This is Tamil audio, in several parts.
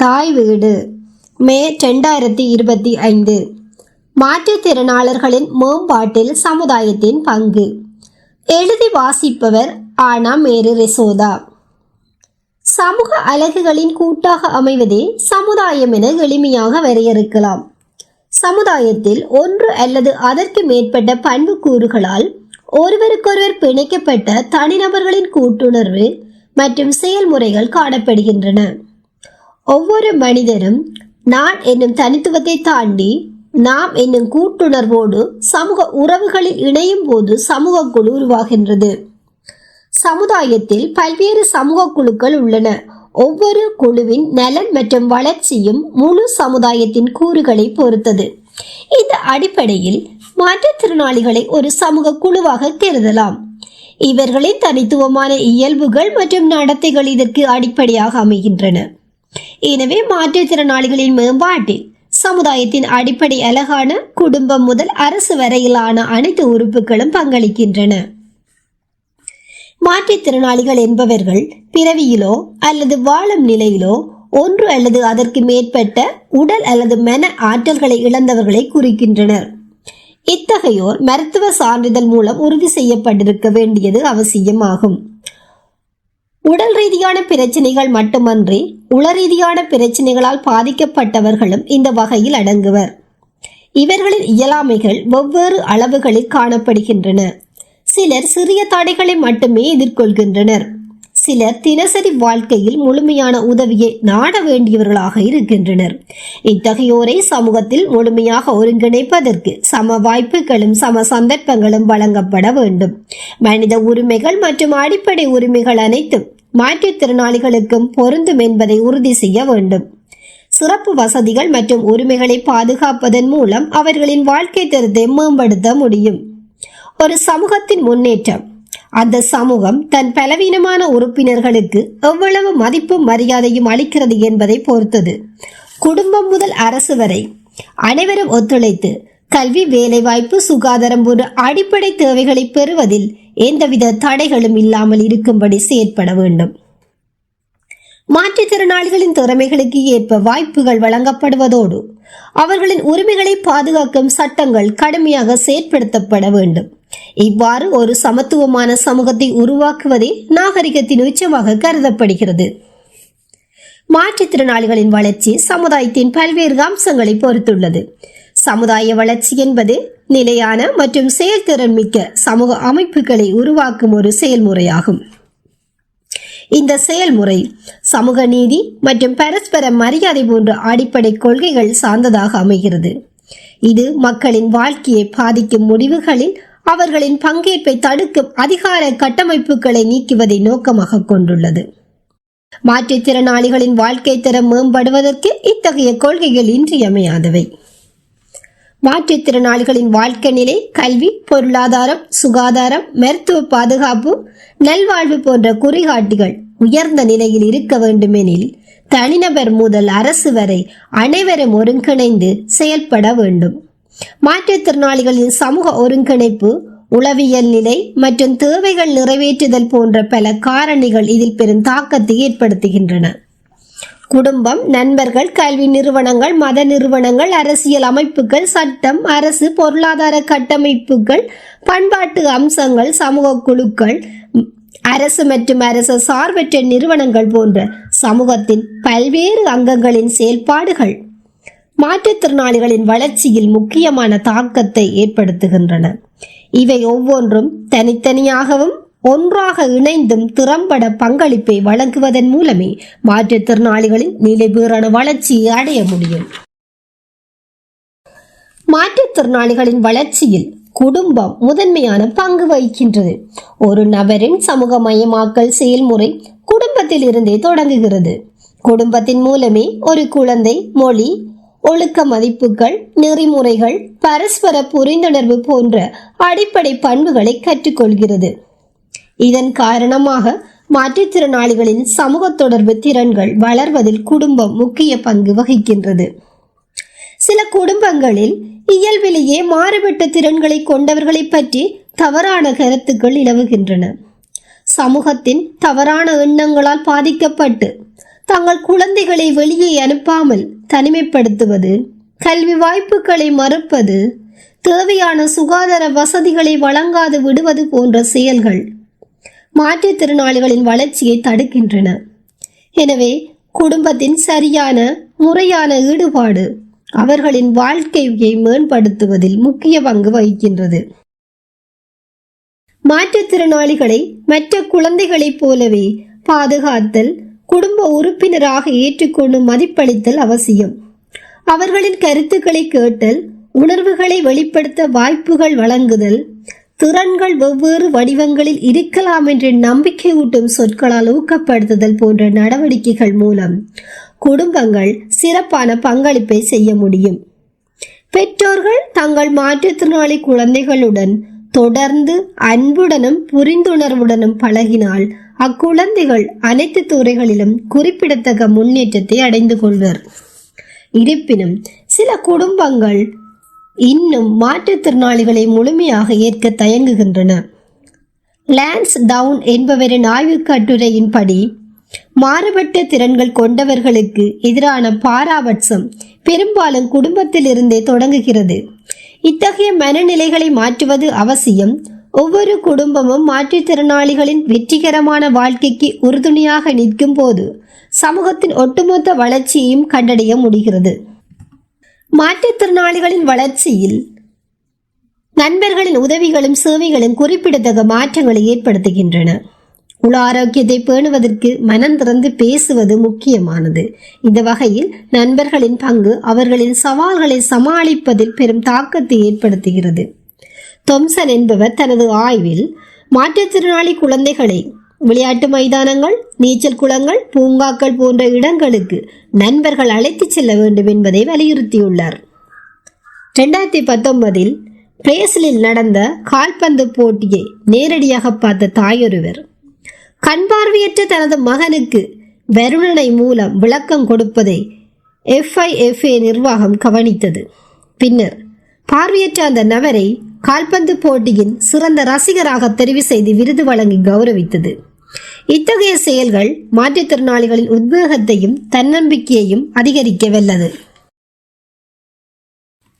தாய் வீடு. மே ரெண்டாயிரத்தி இருபத்தி ஐந்து. மாற்றுத்திறனாளர்களின் மேம்பாட்டில் சமுதாயத்தின் பங்கு. எழுதி வாசிப்பவர் ஆனா மேரு ரெசோதா. சமூக அலகுகளின் கூட்டாக அமைவதே சமுதாயம் என எளிமையாக வரையறுக்கலாம். சமுதாயத்தில் ஒன்று அல்லது அதற்கு மேற்பட்ட பண்புக்கூறுகளால் ஒருவருக்கொருவர் பிணைக்கப்பட்ட தனிநபர்களின் கூட்டுணர்வு மற்றும் செயல்முறைகள் காணப்படுகின்றன. ஒவ்வொரு மனிதரும் நான் என்னும் தனித்துவத்தை தாண்டி நாம் என்னும் கூட்டுணர்வோடு சமூக உறவுகளில் இணையும் போது சமூக குழு உருவாகின்றது. சமுதாயத்தில் பல்வேறு சமூக குழுக்கள் உள்ளன. ஒவ்வொரு குழுவின் நலன் மற்றும் வளர்ச்சியும் முழு சமுதாயத்தின் கூறுகளை பொறுத்தது. இந்த அடிப்படையில் மாற்றுத்திறனாளிகளை ஒரு சமூக குழுவாக கருதலாம். இவர்களின் தனித்துவமான இயல்புகள் மற்றும் நடத்தைகள் இதற்கு அடிப்படையாக அமைகின்றன. எனவே மாற்றுத்திறனாளிகளின் மேம்பாட்டில் சமுதாயத்தின் அடிப்படை அழகான குடும்பம் முதல் அரசு வரையிலான அனைத்து உறுப்புகளும் பங்களிக்கின்றன. மாற்றுத்திறனாளிகள் என்பவர்கள் பிறவியிலோ அல்லது வாழும் நிலையிலோ ஒன்று அல்லது அதற்கு மேற்பட்ட உடல் அல்லது மன ஆற்றல்களை இழந்தவர்களை குறிக்கின்றனர். இத்தகையோர் மருத்துவ சான்றிதழ் மூலம் உறுதி செய்யப்பட்டிருக்க வேண்டியது அவசியமாகும். உடல் ரீதியான பிரச்சனைகள் மட்டுமன்றி உள ரீதியான பிரச்சனைகளால் பாதிக்கப்பட்டவர்களும் இந்த வகையில் அடங்குவர். இவர்களின் இயலாமைகள் வெவ்வேறு அளவுகளில் காணப்படுகின்றன. சிலர் சிறிய தடைகளை மட்டுமே எதிர்கொள்கின்றனர். சிலர் தினசரி வாழ்க்கையில் முழுமையான உதவியை நாட வேண்டியவர்களாக இருக்கின்றனர். இத்தகையோரை சமூகத்தில் முழுமையாக ஒருங்கிணைப்பதற்கு சம வாய்ப்புகளும் சம சந்தர்ப்பங்களும் வழங்கப்பட வேண்டும். மனித உரிமைகள் மற்றும் அடிப்படை உரிமைகள் அனைத்தும் மாற்றுத்திறனாளிகளுக்கும் பொருந்தும் என்பதை உறுதி செய்ய வேண்டும். சிறப்பு வசதிகள் மற்றும் உரிமைகளை பாதுகாப்பதன் மூலம் அவர்களின் வாழ்க்கை தரத்தை மேம்படுத்த முடியும். ஒரு சமூகத்தின் முன்னேற்றம். அந்த சமூகம் தன் பலவீனமான உறுப்பினர்களுக்கு எவ்வளவு மதிப்பும் மரியாதையும் அளிக்கிறது என்பதை பொறுத்தது. குடும்பம் முதல் அரசு வரை அனைவரும் ஒத்துழைத்து கல்வி வேலைவாய்ப்பு சுகாதாரம் போன்ற அடிப்படை தேவைகளை பெறுவதில் எந்தவித தடைகளும் இல்லாமல் இருக்கும்படி செயற்பட வேண்டும். மாற்றுத்திறனாளிகளின் திறமைகளுக்கு ஏற்ப வாய்ப்புகள் வழங்கப்படுவதோடு அவர்களின் உரிமைகளை பாதுகாக்கும் சட்டங்கள் கடுமையாக செயற்படுத்தப்பட வேண்டும். இவ்வாறு ஒரு சமத்துவமான சமூகத்தை உருவாக்குவதே நாகரிகத்தின் உச்சமாக கருதப்படுகிறது. மாற்றுத்திறனாளிகளின் வளர்ச்சி சமுதாயத்தின் பல்வேறு அம்சங்களை பொறுத்துள்ளது. சமுதாய வளர்ச்சி என்பது நிலையான மற்றும் செயல்திறன் மிக்க சமூக அமைப்புகளை உருவாக்கும் ஒரு செயல்முறையாகும். இந்த செயல்முறை சமூக நீதி மற்றும் பரஸ்பர மரியாதை போன்ற அடிப்படை கொள்கைகள் சார்ந்ததாக அமைகிறது. இது மக்களின் வாழ்க்கையை பாதிக்கும் முடிவுகளில் அவர்களின் பங்கேற்பை தடுக்கும் அதிகார கட்டமைப்புகளை நீக்குவதை நோக்கமாக கொண்டுள்ளது. மாற்றுத்திறனாளிகளின் வாழ்க்கை தரம் மேம்படுவதற்கு இத்தகைய கொள்கைகள் இன்றியமையாதவை. மாற்றுத்திறனாளிகளின் வாழ்க்கை நிலை கல்வி பொருளாதாரம் சுகாதாரம் மருத்துவ பாதுகாப்பு நல்வாழ்வு போன்ற குறிகாட்டிகள் உயர்ந்த நிலையில் இருக்க வேண்டுமெனில் தனிநபர் முதல் அரசு வரை அனைவரும் ஒருங்கிணைந்து செயல்பட வேண்டும். மாற்றுத்திறனாளிகளின் சமூக ஒருங்கிணைப்பு உளவியல் நிலை மற்றும் தேவைகள் நிறைவேற்றுதல் போன்ற பல காரணிகள் இதில் பெரும் தாக்கத்தை ஏற்படுத்துகின்றன. குடும்பம் நண்பர்கள் கல்வி நிறுவனங்கள் மத நிறுவனங்கள் அரசியல் அமைப்புகள் சட்டம் அரசு பொருளாதார கட்டமைப்புகள் பண்பாட்டு அம்சங்கள் சமூக குழுக்கள் அரசு மற்றும் அரசு சார்பற்ற நிறுவனங்கள் போன்ற சமூகத்தின் பல்வேறு அங்கங்களின் செயல்பாடுகள் மாற்றுத்திறனாளிகளின் வளர்ச்சியில் முக்கியமான தாக்கத்தை ஏற்படுத்துகின்றன. இவை ஒவ்வொன்றும் தனித்தனியாகவும் ஒன்றாக இணைந்தும் திறம்பட பங்களிப்பை வழங்குவதன் மூலமே மாற்றுத்திறனாளிகளின் நிலைபேறான வளர்ச்சியை அடைய முடியும். மாற்றுத்திறனாளிகளின் வளர்ச்சியில் குடும்பம் முதன்மையான பங்கு வகிக்கின்றது. ஒரு நபரின் சமூகமயமாக்கல் செயல்முறை குடும்பத்தில் இருந்தே தொடங்குகிறது. குடும்பத்தின் மூலமே ஒரு குழந்தை மொழி ஒழுக்க மதிப்புகள் நெறிமுறைகள் பரஸ்பர புரிந்துணர்வு போன்ற அடிப்படை பண்புகளை கற்றுக்கொள்கிறது. இதன் காரணமாக மாற்றுத்திறனாளிகளின் சமூக தொடர்பு திறன்கள் வளர்வதில் குடும்பம் முக்கிய பங்கு வகிக்கின்றது. சில குடும்பங்களில் இயல்பிலேயே மாறுபட்ட திறன்களை கொண்டவர்களை பற்றி தவறான கருத்துக்கள் நிலவுகின்றன. சமூகத்தின் தவறான எண்ணங்களால் பாதிக்கப்பட்டு தங்கள் குழந்தைகளை வெளியே அனுப்பாமல் தனிமைப்படுத்துவது கல்வி வாய்ப்புகளை மறுப்பது தேவையான சுகாதார வசதிகளை வழங்காது விடுவது போன்ற செயல்கள் மாற்றுத்திறனாளிகளின் வளர்ச்சியை தடுக்கின்றன. எனவே குடும்பத்தின் சரியான முறையான ஈடுபாடு அவர்களின் வாழ்க்கையை மேம்படுத்துவதில் முக்கிய பங்கு வகிக்கின்றது. மாற்றுத்திறனாளிகளை மற்ற குழந்தைகளைப் போலவே பாதுகாத்தல் குடும்ப உறுப்பினராக ஏற்றுக்கொண்டு மதிப்பளித்தல் அவசியம். அவர்களின் கருத்துக்களை கேட்டல் உணர்வுகளை வெளிப்படுத்த வாய்ப்புகள் வழங்குதல் திறன்கள் வெவ்வேறு வடிவங்களில் இருக்கலாம் என்ற நம்பிக்கையூட்டும் சொற்களால் ஊக்கப்படுத்துதல் போன்ற நடவடிக்கைகள் மூலம் குடும்பங்கள் சிறப்பான பங்களிப்பை செய்ய முடியும். பெற்றோர்கள் தங்கள் மாற்றுத்திறனாளி குழந்தைகளுடன் தொடர்ந்து அன்புடனும் புரிந்துணர்வுடனும் பழகினால் அக்குழந்தைகள் அனைத்து துறைகளிலும் குறிப்பிடத்தக்க முன்னேற்றத்தை அடைந்து கொள்வர். இருப்பினும் சில குடும்பங்கள் இன்னும் மாற்றுத்திறனாளிகளை முழுமையாக ஏற்க தயங்குகின்றன. லான்ஸ் டவுன் என்பவரின் ஆய்வுக் கட்டுரையின்படி மாறுபட்ட திறன்கள் கொண்டவர்களுக்கு எதிரான பாராபட்சம் பெரும்பாலும் குடும்பத்திலிருந்தே தொடங்குகிறது. இத்தகைய மனநிலைகளை மாற்றுவது அவசியம். ஒவ்வொரு குடும்பமும் மாற்றுத்திறனாளிகளின் வெற்றிகரமான வாழ்க்கைக்கு உறுதுணையாக நிற்கும் போது சமூகத்தின் ஒட்டுமொத்த வளர்ச்சியையும் கண்டடைய முடிகிறது. மாற்றுத்திறனாளிகளின் வளர்ச்சியில் நண்பர்களின் உதவிகளும் சேவைகளும் குறிப்பிடத்தக்க மாற்றங்களை ஏற்படுத்துகின்றன. உள ஆரோக்கியத்தை பேணுவதற்கு மனம் திறந்து பேசுவது முக்கியமானது. இந்த வகையில் நண்பர்களின் பங்கு அவர்களின் சவால்களை சமாளிப்பதில் பெரும் தாக்கத்தை ஏற்படுத்துகிறது. தொம்சன் என்பவர் தனது ஆய்வில் மாற்றுத்திறனாளி குழந்தைகளை விளையாட்டு மைதானங்கள் நீச்சல் குளங்கள் பூங்காக்கள் போன்ற இடங்களுக்கு நண்பர்கள் அழைத்துச் செல்ல வேண்டும் என்பதை வலியுறுத்தியுள்ளார். ரெண்டாயிரத்தி பத்தொன்பதில் பிரேசிலில் நடந்த கால்பந்து போட்டியை நேரடியாக பார்த்த தாயொருவர் கண் பார்வையற்ற தனது மகனுக்கு வருணனை மூலம் விளக்கம் கொடுப்பதை எஃப்ஐஎஃப்ஏ நிர்வாகம் கவனித்தது. பின்னர் பார்வையற்ற அந்த நபரை கால்பந்து போட்டியின் சிறந்த ரசிகராக தெரிவு செய்து விருது வழங்கி கௌரவித்தது. இத்தகைய செயல்கள் மாற்றுத்திறனாளிகளின் உத்வேகத்தையும் தன்னம்பிக்கையையும் அதிகரிக்க வல்லது.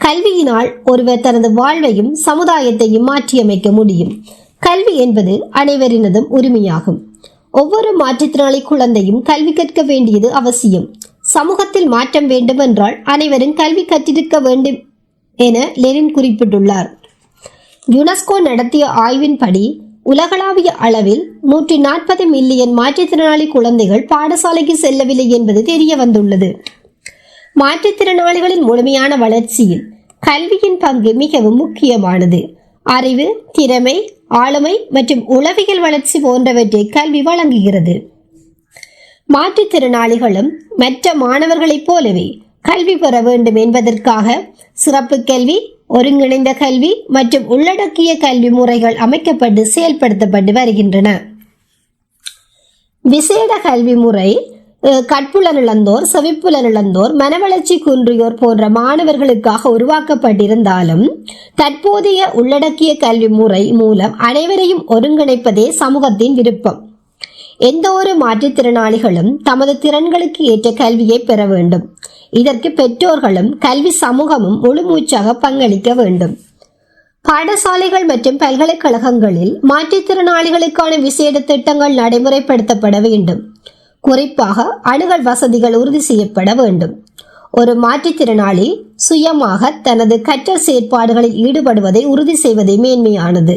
கல்வியினால் ஒருவர் தனது வாழ்வையும் சமுதாயத்தையும் மாற்றியமைக்க முடியும். கல்வி என்பது அனைவரினதும் உரிமையாகும். ஒவ்வொரு மாற்றுத்திறனாளி குழந்தையும் கல்வி கற்க வேண்டியது அவசியம். சமூகத்தில் மாற்றம் வேண்டுமென்றால் அனைவரும் கல்வி கற்றிருக்க வேண்டும் என லெனின் குறிப்பிட்டுள்ளார். யுனெஸ்கோ நடத்திய ஆய்வின்படி உலகளாவிய அளவில் நூற்றி நாற்பது மில்லியன் மாற்றுத்திறனாளி குழந்தைகள் பாடசாலைக்கு செல்லவில்லை என்பது தெரிய வந்துள்ளது மாற்றுத்திறனாளிகளின் முழுமையான வளர்ச்சியில் கல்வியின் பங்கு மிகவும் முக்கியமானது. அறிவு திறமை ஆளுமை மற்றும் உளவியல் வளர்ச்சி போன்றவற்றை கல்வி வழங்குகிறது. மாற்றுத்திறனாளிகளும் மற்ற மாணவர்களைப் போலவே கல்வி பெற வேண்டும் என்பதற்காக சிறப்பு கல்வி ஒருங்கிணைந்த கல்வி மற்றும் உள்ளடக்கிய கல்வி முறைகள் அமைக்கப்பட்டு செயல்படுத்தப்பட்டு வருகின்றன. விசேட கல்வி முறை கட்புலன் இழந்தோர் செவிப்புலன் இழந்தோர் மனவளர்ச்சி குன்றியோர் போன்ற மாணவர்களுக்காக உருவாக்கப்பட்டிருந்தாலும் தற்போதைய உள்ளடக்கிய கல்வி முறை மூலம் அனைவரையும் ஒருங்கிணைப்பதே சமூகத்தின் விருப்பம். எந்த ஒரு மாற்றுத்திறனாளிகளும் தமது திறன்களுக்கு ஏற்ற கல்வியை பெற வேண்டும். இதற்கு பெற்றோர்களும் கல்வி சமூகமும் முழுமூச்சாக பங்களிக்க வேண்டும். பாடசாலைகள் மற்றும் பல்கலைக்கழகங்களில் மாற்றுத்திறனாளிகளுக்கான விசேட திட்டங்கள் நடைமுறைப்படுத்தப்பட வேண்டும். குறிப்பாக அணுகல் வசதிகள் உறுதி செய்யப்பட வேண்டும். ஒரு மாற்றுத்திறனாளி சுயமாக தனது கற்றல் செயற்பாடுகளில் ஈடுபடுவதை உறுதி செய்வதே மேன்மையானது.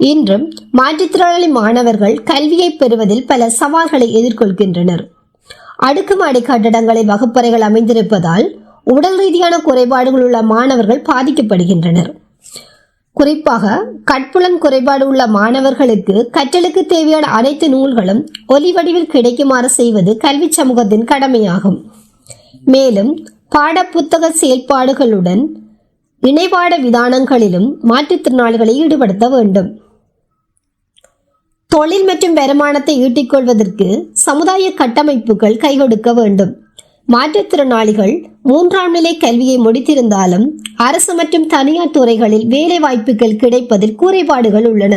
இன்றும் மாற்றுத்திறனாளி மாணவர்கள் கல்வியை பெறுவதில் பல சவால்களை எதிர்கொள்கின்றனர். அடுக்குமாடி கட்டடங்களில் வகுப்பறைகள் அமைந்திருப்பதால் உடல் ரீதியான குறைபாடுகள் உள்ள மாணவர்கள் பாதிக்கப்படுகின்றனர். குறிப்பாக கட்புலன் குறைபாடு உள்ள மாணவர்களுக்கு கற்றலுக்கு தேவையான அனைத்து நூல்களும் ஒலி வடிவில் கிடைக்குமாறு செய்வது கல்வி சமூகத்தின் கடமையாகும். மேலும் பாடப்புத்தக செயல்பாடுகளுடன் இணைபாட விதானங்களிலும் மாற்றுத்திறனாளிகளை ஈடுபடுத்த வேண்டும். தொழில் மற்றும் வருமானத்தை ஈட்டிக்கொள்வதற்கு சமுதாய கட்டமைப்புகள் கைகொடுக்க வேண்டும். மாற்றுத்திறனாளிகள் மூன்றாம் நிலை கல்வியை முடித்திருந்தாலும் அரசு மற்றும் தனியார் துறைகளில் வேலை வாய்ப்புகள் கிடைப்பதில் குறைபாடுகள் உள்ளன.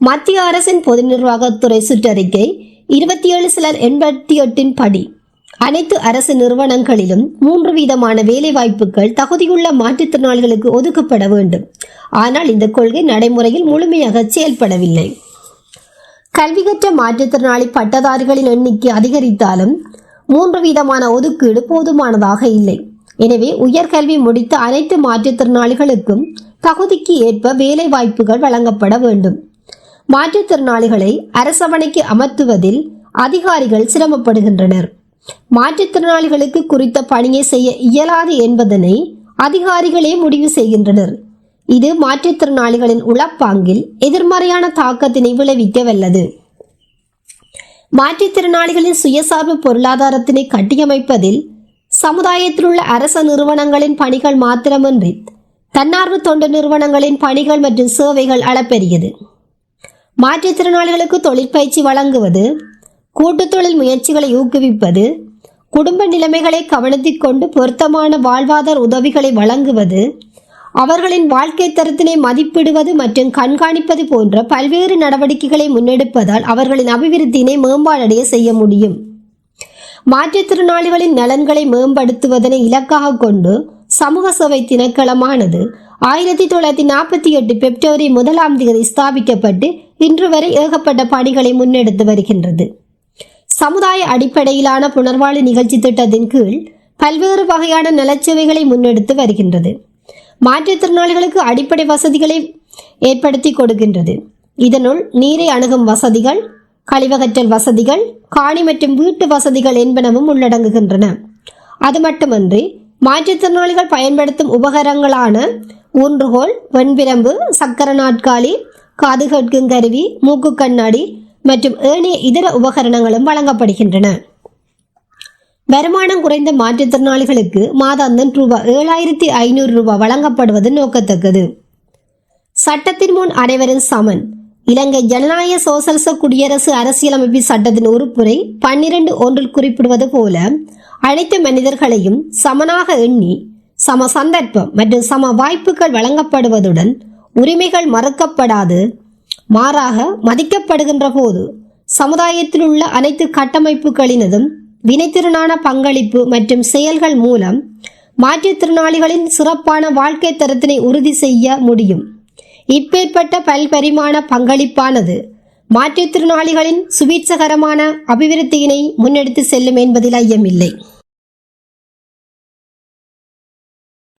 மத்திய அரசின் பொது நிர்வாகத்துறை சுற்றறிக்கை இருபத்தி ஏழு சிலர் எண்பத்தி எட்டின் படி. அனைத்து அரசு நிறுவனங்களிலும் மூன்று வீதமான வேலைவாய்ப்புகள் தகுதியுள்ள மாற்றுத்திறனாளிகளுக்கு ஒதுக்கப்பட வேண்டும். ஆனால் இந்த கொள்கை நடைமுறையில் முழுமையாக செயல்படவில்லை. கல்வி கற்ற மாற்றுத்திறனாளி பட்டதாரிகளின் எண்ணிக்கை அதிகரித்தாலும் மூன்று வீதமான ஒதுக்கீடு போதுமானதாக இல்லை. எனவே உயர்கல்வி முடித்த அனைத்து மாற்றுத்திறனாளிகளுக்கும் தகுதிக்கு ஏற்ப வேலை வாய்ப்புகள் வழங்கப்பட வேண்டும். மாற்றுத்திறனாளிகளை அரசவணைக்கு அமர்த்துவதில் அதிகாரிகள் சிரமப்படுகின்றனர். மாற்றுத்திறனாளிகளுக்கு குறித்த பணியை செய்ய இயலாது என்பதனை அதிகாரிகளே முடிவு செய்கின்றனர். இது மாற்றுத்திறனாளிகளின் உளப்பாங்கில் எதிர்மறையான தாக்கத்தினை விளைவிக்க வல்லது மாற்றுத்திறனாளிகளின் சுயசார்பு பொருளாதாரத்தினை கட்டியமைப்பதில் சமுதாயத்தில் உள்ள அரச நிறுவனங்களின் பணிகள் மாத்திரமின்றி தன்னார்வ தொண்டு நிறுவனங்களின் பணிகள் மற்றும் சேவைகள் அளப்பெரியது. மாற்றுத்திறனாளிகளுக்கு தொழிற்பயிற்சி வழங்குவது கூட்டுத்தொழில் முயற்சிகளை ஊக்குவிப்பது குடும்ப நிலைமைகளை கவனத்தில் கொண்டு பொருத்தமான வாழ்வாதார உதவிகளை வழங்குவது அவர்களின் வாழ்க்கை தரத்தினை மதிப்பிடுவது மற்றும் கண்காணிப்பது போன்ற பல்வேறு நடவடிக்கைகளை முன்னெடுப்பதால் அவர்களின் அபிவிருத்தியினை மேம்பாடடைய செய்ய முடியும். மாற்றுத்திறனாளிகளின் நலன்களை மேம்படுத்துவதனை இலக்காக கொண்டு சமூக சேவை திணைக்களமானது ஆயிரத்தி தொள்ளாயிரத்தி நாற்பத்தி எட்டு பிப்ரவரி முதலாம் தேதி ஸ்தாபிக்கப்பட்டு இன்று வரை ஏகப்பட்ட பணிகளை முன்னெடுத்து வருகின்றது. சமுதாய அடிப்படையிலான புனர்வாழ்வு நிகழ்ச்சி திட்டத்தின் கீழ் பல்வேறு வகையான நலச்சுவைகளை முன்னெடுத்து வருகின்றது. மாற்றுத்திறனாளிகளுக்கு அடிப்படை வசதிகளை ஏற்படுத்தி கொடுக்கின்றது. இதனுள் நீரை அணுகும் வசதிகள் கழிவகற்றல் வசதிகள் காணி மற்றும் வீட்டு வசதிகள் என்பனவும் உள்ளடங்குகின்றன. அது மட்டுமன்றி மாற்றுத்திறனாளிகள் பயன்படுத்தும் உபகரணங்களான ஊன்றுகோல் வெண்பிரம்பு சக்கர நாட்காலி காது கேட்கும் கருவி மூக்கு கண்ணாடி மற்றும் ஏனைய இதர உபகரணங்களும் வழங்கப்படுகின்றன. வருமானம் குறைந்த மாற்றுத்திறனாளிகளுக்கு மாதாந்தம் ரூபாய் ஏழாயிரத்தி ஐநூறு ரூபாய் வழங்கப்படுவது நோக்கத்தக்கது. சட்டத்தின் முன் அனைவரும் சமன். இலங்கை ஜனநாயக சோசலிச குடியரசு அரசியலமைப்பு சட்டத்தின் உறுப்புரை பன்னிரண்டு ஒன்றில் குறிப்பிடுவது போல அனைத்து மனிதர்களையும் சமனாக எண்ணி சம சந்தர்ப்பம் மற்றும் சம வாய்ப்புகள் வழங்கப்படுவதுடன் உரிமைகள் மறுக்கப்படாது மாறாக மதிக்கப்படுகின்ற போது சமுதாயத்தில் உள்ள அனைத்து கட்டமைப்புகளினதும் வினைத்திறனான பங்களிப்பு மற்றும் செயல்கள் மூலம் மாற்றுத்திறனாளிகளின் சிறப்பான வாழ்க்கை தரத்தினை உறுதி செய்ய முடியும். இப்பேற்பட்ட பல்பரிமாண பங்களிப்பானது மாற்றுத்திறனாளிகளின் சுபீட்சகரமான அபிவிருத்தியினை முன்னெடுத்து செல்லும் என்பதில் ஐயமில்லை.